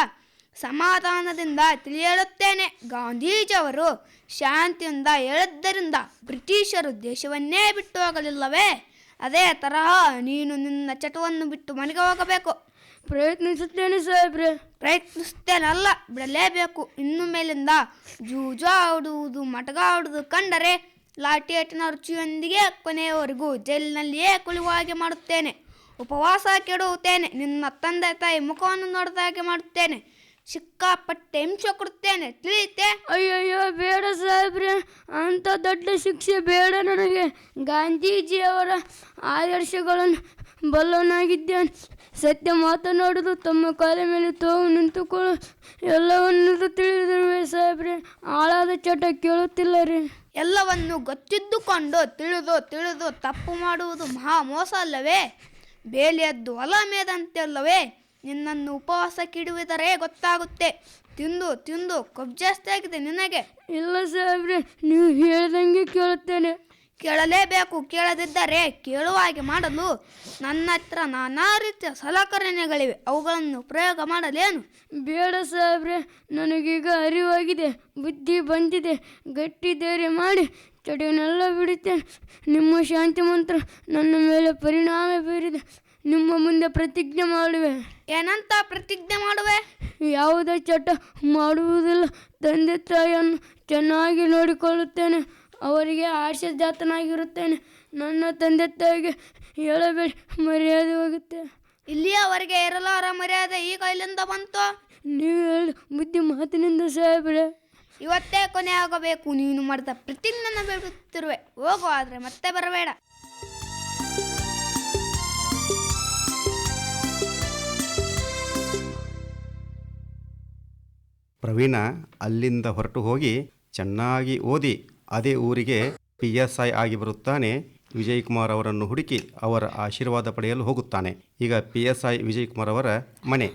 ಸಮಾಧಾನದಿಂದ ತಿಳಿಯಳುತ್ತೇನೆ. ಗಾಂಧೀಜಿಯವರು ಶಾಂತಿಯಿಂದ ಹೇಳದ್ದರಿಂದ ಬ್ರಿಟಿಷರು ದೇಶವನ್ನೇ ಬಿಟ್ಟು ಹೋಗಲಿಲ್ಲವೇ? ಅದೇ ತರಹ ನೀನು ನಿನ್ನ ಚಟವನ್ನು ಬಿಟ್ಟು ಮನೆಗೆ ಹೋಗಬೇಕು. ಪ್ರಯತ್ನಿಸುತ್ತೇನೆ ಸಾಹೇಬ್ರೆ. ಪ್ರಯತ್ನಿಸುತ್ತೇನಲ್ಲ ಬಿಡಲೇಬೇಕು. ಇನ್ನು ಮೇಲಿಂದ ಜೂಜು ಆಡುವುದು ಮಟಗ ಆಡುವುದು ಕಂಡರೆ ಲಾಠಿ ಏಟಿನ ರುಚಿಯೊಂದಿಗೆ ಕೊನೆಯವರೆಗೂ ಜೈಲಿನಲ್ಲಿಯೇ ಕುಳಿಯುವ ಹಾಗೆ ಮಾಡುತ್ತೇನೆ. ಉಪವಾಸ ಕೆಡುತ್ತೇನೆ ನಿನ್ನ ತಂದೆ ತಾಯಿ ಮುಖವನ್ನು ನೋಡಿದ ಹಾಗೆ ಮಾಡುತ್ತೇನೆ. ಸಿಕ್ಕಾಪಟ್ಟೆ ಹಿಂಸೆ ಕೊಡುತ್ತೇನೆ. ತಿಳಿಯುತ್ತೆ ಅಯ್ಯಯ್ಯೋ, ಬೇಡ ಸಾಹೇಬ್ರೆ. ಅಂತ ದೊಡ್ಡ ಶಿಕ್ಷೆ ಬೇಡ ನನಗೆ. ಗಾಂಧೀಜಿಯವರ ಆದರ್ಶಗಳನ್ನು ಬಲ್ಲವನಾಗಿದ್ದೇನೆ. ಸತ್ಯ ಮಾತನಾಡಲು ತಮ್ಮ ಕಾಲ ಮೇಲೆ ತಾವು ನಿಂತುಕೊಳ್ಳು. ಎಲ್ಲವನ್ನೂ ತಿಳಿದಿರುವೆ ಸಾಹೇಬ್ರೆ. ಆಳಾದ ಚಟ ಕೇಳುತ್ತಿಲ್ಲ ರೀ. ಎಲ್ಲವನ್ನು ಗೊತ್ತಿದ್ದುಕೊಂಡು ತಿಳಿದು ತಿಳಿದು ತಪ್ಪು ಮಾಡುವುದು ಮಹಾ ಮೋಸ ಅಲ್ಲವೇ? ಬೇಲಿಯದ್ದು ಹೊಲ ಮೇದಂತೆ ಅಲ್ಲವೇ ನಿನ್ನನ್ನು ಉಪವಾಸಕ್ಕಿಡುವುದರೇ ಗೊತ್ತಾಗುತ್ತೆ. ತಿಂದು ತಿಂದು ಕಬ್ಜಾಸ್ತಿ ಜಾಸ್ತಿ ಆಗಿದೆ ನಿನಗೆ. ಇಲ್ಲ ಸಾಹೇಬ್ರೆ, ನೀವು ಹೇಳ್ದಂಗೆ ಕೇಳುತ್ತೇನೆ. ಕೇಳಲೇಬೇಕು. ಕೇಳದಿದ್ದರೆ ಕೇಳುವ ಹಾಗೆ ಮಾಡಲು ನನ್ನ ಹತ್ರ ನಾನಾ ರೀತಿಯ ಸಲಕರಣೆಗಳಿವೆ. ಅವುಗಳನ್ನು ಪ್ರಯೋಗ ಮಾಡಲೇನು? ಬೇಡ ಸಾಹೇಬ್ರೆ ನನಗೀಗ ಅರಿವಾಗಿದೆ. ಬುದ್ಧಿ ಬಂದಿದೆ. ಗಟ್ಟಿ ಧೈರ್ಯ ಮಾಡಿ ಚಟವನ್ನೆಲ್ಲ ಬಿಡುತ್ತೇನೆ. ನಿಮ್ಮ ಶಾಂತಿ ಮಂತ್ರ ನನ್ನ ಮೇಲೆ ಪರಿಣಾಮ ಬೀರಿದೆ. ನಿಮ್ಮ ಮುಂದೆ ಪ್ರತಿಜ್ಞೆ ಮಾಡುವೆ. ಏನಂತ ಪ್ರತಿಜ್ಞೆ ಮಾಡುವೆ? ಯಾವುದೇ ಚಟ ಮಾಡುವುದಿಲ್ಲ. ತಂದೆ ತಾಯಿಯನ್ನು ಚೆನ್ನಾಗಿ ನೋಡಿಕೊಳ್ಳುತ್ತೇನೆ. ಅವರಿಗೆ ಆಶಾಜಾತನಾಗಿರುತ್ತೇನೆ ನನ್ನ ತಂದೆ ತಾಯಿಗೆ ಹೇಳಬೇಡಿ ಮರ್ಯಾದೆ ಹೋಗುತ್ತೆ. ಇಲ್ಲಿಯವರೆಗೆ ಇರಲಾರ ಮರ್ಯಾದೆ ಈಗ ಇಲ್ಲಿಂದ ಬಂತು? ನೀವು ಹೇಳಿ ಬುದ್ಧಿ ಮಾತಿನಿಂದ ಸಾಹೇಬ್ರೆ. ಇವತ್ತೇ ಕೊನೆ ಆಗಬೇಕು. ನೀನು ಮಾಡಿದ ಪ್ರತಿಜ್ಞೆ ಬಿಡುತ್ತಿರುವೆ. ಹೋಗು ಆದರೆ ಮತ್ತೆ ಬರಬೇಡ. ಪ್ರವೀಣ ಅಲ್ಲಿಂದ ಹೊರಟು ಹೋಗಿ ಚೆನ್ನಾಗಿ ಓದಿ ಅದೇ ಊರಿಗೆ ಪಿ ಎಸ್ ಐ ಆಗಿ ಬರುತ್ತಾನೆ. ವಿಜಯ್ ಕುಮಾರ್ ಅವರನ್ನು ಹುಡುಕಿ ಅವರ ಆಶೀರ್ವಾದ ಪಡೆಯಲು ಹೋಗುತ್ತಾನೆ. ಈಗ P S I Vijay Kumar ಅವರ ಮನೆ.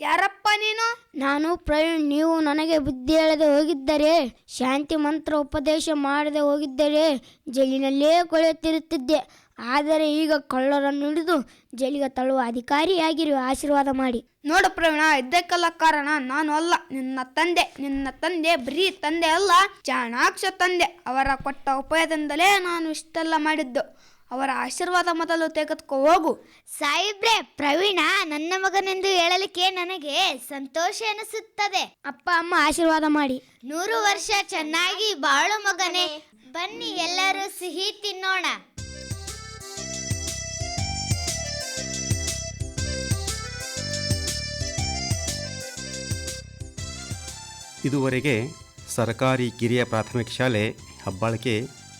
ಯಾರಪ್ಪ ನೀನು? ನಾನು ಪ್ರವೀಣ್ ನೀವು ನನಗೆ ಬುದ್ಧಿ ಹೇಳದೆ ಹೋಗಿದ್ದರೆ ಶಾಂತಿ ಮಂತ್ರ ಉಪದೇಶ ಮಾಡದೆ ಹೋಗಿದ್ದರೆ ಜೈಲಿನಲ್ಲೇ ಕೊಳೆಯುತ್ತಿರುತ್ತಿದ್ದೆ. ಆದರೆ ಈಗ ಕಳ್ಳರನ್ನು ಹಿಡಿದು ಜೈಲಿಗೆ ತಳ್ಳುವ ಅಧಿಕಾರಿಯಾಗಿರುವ ಆಶೀರ್ವಾದ ಮಾಡಿ. ನೋಡು ಪ್ರವೀಣ ಇದಕ್ಕೆಲ್ಲ ಕಾರಣ ನಾನು ಅಲ್ಲ. ನಿನ್ನ ತಂದೆ ನಿನ್ನ ತಂದೆ ಬರೀ ತಂದೆ ಅಲ್ಲ ಚಾಣಾಕ್ಷ ತಂದೆ. ಅವರ ಕೊಟ್ಟ ಉಪಾಯದಿಂದಲೇ ನಾನು ಇಷ್ಟೆಲ್ಲ ಮಾಡಿದ್ದು. ಅವರ ಆಶೀರ್ವಾದ ಮೊದಲು ತೆಗೆದುಕೋ ಹೋಗು. ಸಾಹಿಬ್ರೆ ಪ್ರವೀಣ ನನ್ನ ಮಗನೆಂದು ಹೇಳಲಿಕ್ಕೆ ನನಗೆ ಸಂತೋಷ ಅನಿಸುತ್ತದೆ ಅಪ್ಪ ಅಮ್ಮ ಆಶೀರ್ವಾದ ಮಾಡಿ. ನೂರು ವರ್ಷ ಚೆನ್ನಾಗಿ ಬಾಳು ಮಗನೇ. ಬನ್ನಿ ಎಲ್ಲರೂ ಸಿಹಿ ತಿನ್ನೋಣ. ಇದುವರೆಗೆ ಸರ್ಕಾರಿ ಕಿರಿಯ ಪ್ರಾಥಮಿಕ ಶಾಲೆ ಹೆಬ್ಬಾಳಿಕೆ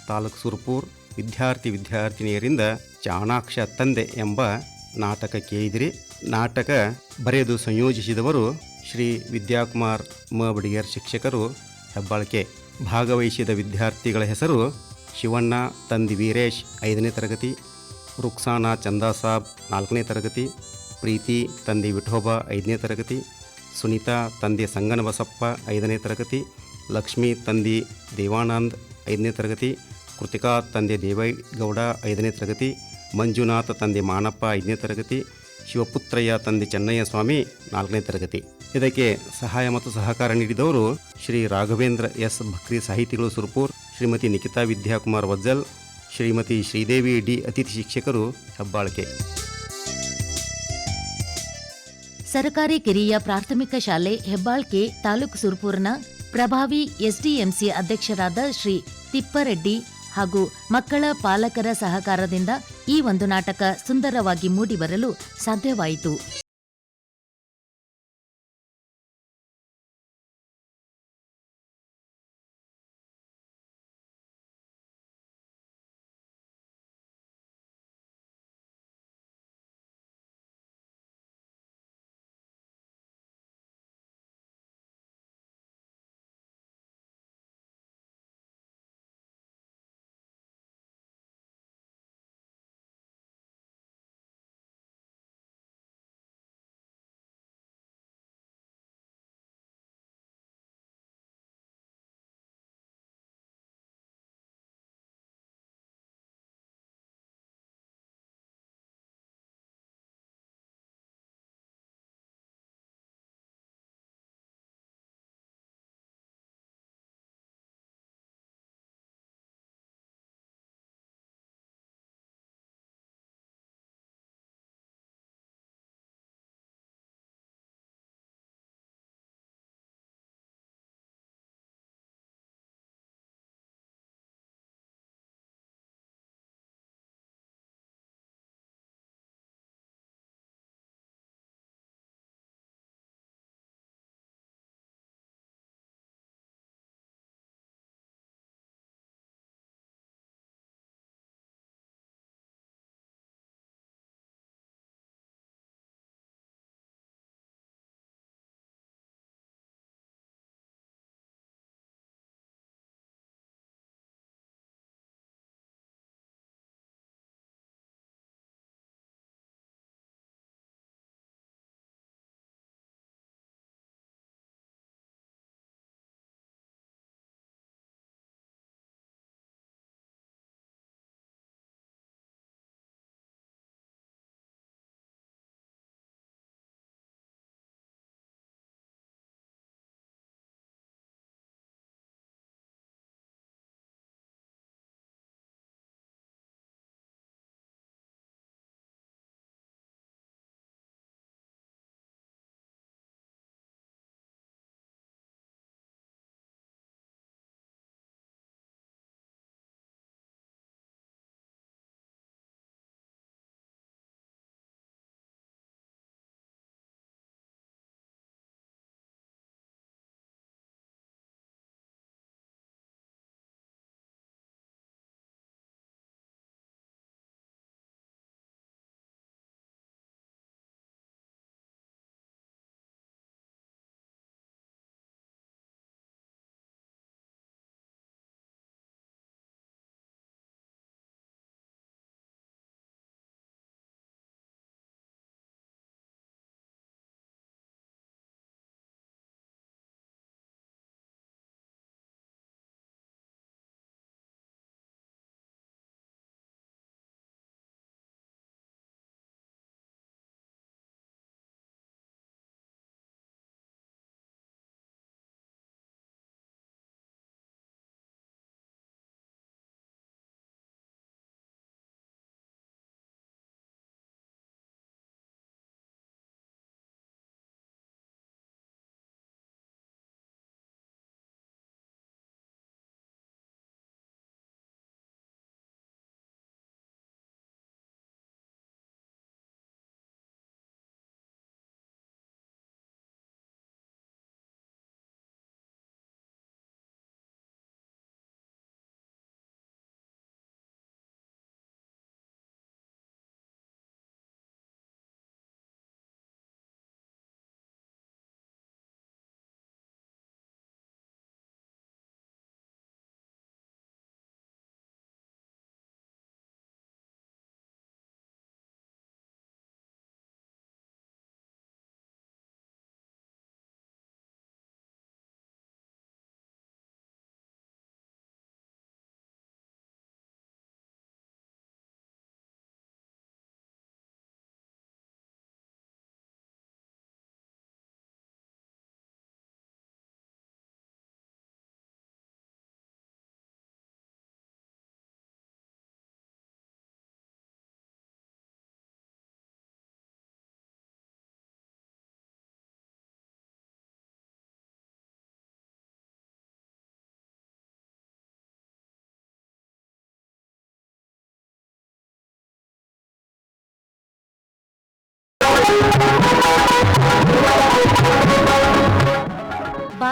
ತಾಲೂಕು ಸುರ್ಪೂರ್ ವಿದ್ಯಾರ್ಥಿ ವಿದ್ಯಾರ್ಥಿನಿಯರಿಂದ ಚಾಣಾಕ್ಷ ತಂದೆ ಎಂಬ ನಾಟಕ ಕೇಳಿದಿರಿ. ನಾಟಕ ಬರೆದು ಸಂಯೋಜಿಸಿದವರು ಶ್ರೀ ವಿದ್ಯಾಕುಮಾರ್ ಮಬಡಿಯರ್ ಶಿಕ್ಷಕರು. ಹೆಬ್ಬಾಳ್ಕೆ ಭಾಗವಹಿಸಿದ ವಿದ್ಯಾರ್ಥಿಗಳ ಹೆಸರು ಶಿವಣ್ಣ, ತಂದಿ ವೀರೇಶ್ ಐದನೇ ತರಗತಿ, ರುಕ್ಸಾನಾ ಚಂದಾಸಾಬ್ ನಾಲ್ಕನೇ ತರಗತಿ, ಪ್ರೀತಿ ತಂದಿ ವಿಠೋಬ ಐದನೇ ತರಗತಿ ಸುನೀತಾ, ತಂದೆ ಸಂಗನಬಸಪ್ಪ, ಐದನೇ ತರಗತಿ, ಲಕ್ಷ್ಮಿ, ತಂದೆ ದೇವಾನಂದ್, ಐದನೇ ತರಗತಿ, ಕೃತಿಕಾ, ತಂದೆ ದೇವೇಗೌಡ, ಐದನೇ ತರಗತಿ, ಮಂಜುನಾಥ, ತಂದೆ ಮಾನಪ್ಪ, ಐದನೇ ತರಗತಿ, ಶಿವಪುತ್ರಯ್ಯ, ತಂದೆ ಚೆನ್ನಯ್ಯ ಸ್ವಾಮಿ ನಾಲ್ಕನೇ ತರಗತಿ. ಇದಕ್ಕೆ ಸಹಾಯ ಮತ್ತು ಸಹಕಾರ ನೀಡಿದವರು ಶ್ರೀ ರಾಘವೇಂದ್ರ ಎಸ್. ಭಕ್ರಿ ಸಾಹಿತಿಗಳು ಸುರ್ಪುರ್, ಶ್ರೀಮತಿ ನಿಖಿತಾ ವಿದ್ಯಾಕುಮಾರ್ ವಜ್ಜಲ್, ಶ್ರೀಮತಿ ಶ್ರೀದೇವಿ ಡಿ. ಅತಿಥಿ ಶಿಕ್ಷಕರು ಹೆಬ್ಬಾಳ್ಕೆ. ಸರ್ಕಾರಿ ಕಿರಿಯ ಪ್ರಾಥಮಿಕ ಶಾಲೆ ಹೆಬ್ಬಾಳ್ಕೆ ತಾಲೂಕು ಸುರ್ಪುರ್ನ ಪ್ರಭಾವಿ ಎಸ್ಡಿಎಂಸಿ ಅಧ್ಯಕ್ಷರಾದ ಶ್ರೀ ತಿಪ್ಪರೆಡ್ಡಿ ಹಾಗೂ ಮಕ್ಕಳ ಪಾಲಕರ ಸಹಕಾರದಿಂದ ಈ ಒಂದು ನಾಟಕ ಸುಂದರವಾಗಿ ಮೂಡಿಬರಲು ಸಾಧ್ಯವಾಯಿತು.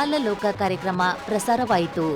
ಲೋಕ ಕಾರ್ಯಕ್ರಮ ಪ್ರಸಾರವಾಯಿತು.